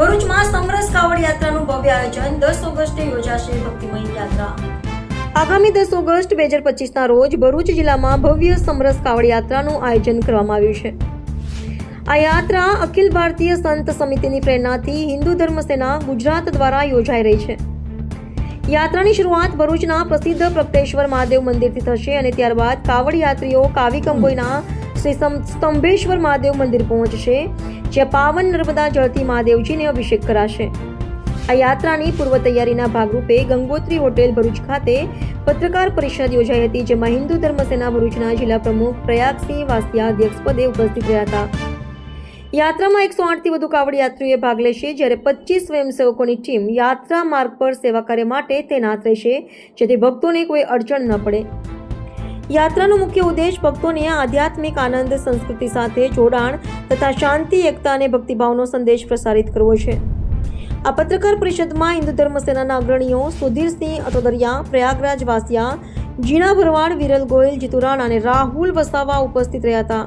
ભરૂચમાં સમરસ કાવડ યાત્રાનું ભવ્ય આયોજન દસ ઓગસ્ટે યોજાશે ભક્તિમય યાત્રા. આગામી દસ ઓગસ્ટ બે હજાર પચીસના રોજ ભરૂચ જિલ્લામાં ભવ્ય સમરસ કાવડ યાત્રાનું આયોજન કરવામાં આવ્યું છે. આ યાત્રા અખિલ ભારતીય સંત સમિતિની પ્રેરણાથી હિન્દુ ધર્મ સેના ગુજરાત દ્વારા યોજાઈ રહી છે. યાત્રાની શરૂઆત ભરૂચના પ્રસિદ્ધ પ્રગટેશ્વર મહાદેવ મંદિરથી થશે અને ત્યારબાદ કાવડ યાત્રીઓ કાવી કંબોઈના શ્રી સ્તંભેશ્વર મહાદેવ મંદિર પહોંચશે. જ્યાં પાવન નર્મદા જળથી મહાદેવજીને અભિષેક કરાશે. આ યાત્રાની પૂર્વ તૈયારીના ભાગરૂપે ગંગોત્રી હોટેલ ભરૂચ ખાતે પત્રકાર પરિષદ યોજાઈ હતી, જેમાં હિન્દુ ધર્મ સેના ભરૂચના જિલ્લા પ્રમુખ પ્રયાગસિંહ વાસિયા અધ્યક્ષપદે ઉપસ્થિત રહ્યા હતા. યાત્રામાં એકસો આઠથી વધુ કાવડ યાત્રીઓએ ભાગ લેશે, જ્યારે પચીસ સ્વયંસેવકોની ટીમ યાત્રા માર્ગ પર સેવા કાર્ય માટે તૈનાત રહેશે, જેથી ભક્તોને કોઈ અડચણ ન પડે. યાત્રાનો મુખ્ય ઉદ્દેશ ભક્તોને આધ્યાત્મિક આનંદ, સંસ્કૃતિ સાથે જોડાણ તથા શાંતિ, એકતા અને ભક્તિભાવનો સંદેશ પ્રસારિત કરવો છે. આ પત્રકાર પરિષદમાં હિન્દુ ધર્મ સેનાના અગ્રણીઓ સુધીરસિંહ અટોદરિયા, પ્રયાગરાજ વાસિયા જીણા ભરવાડ, વિરલ ગોયલ જીતુ રાણા અને રાહુલ વસાવા ઉપસ્થિત રહ્યા હતા.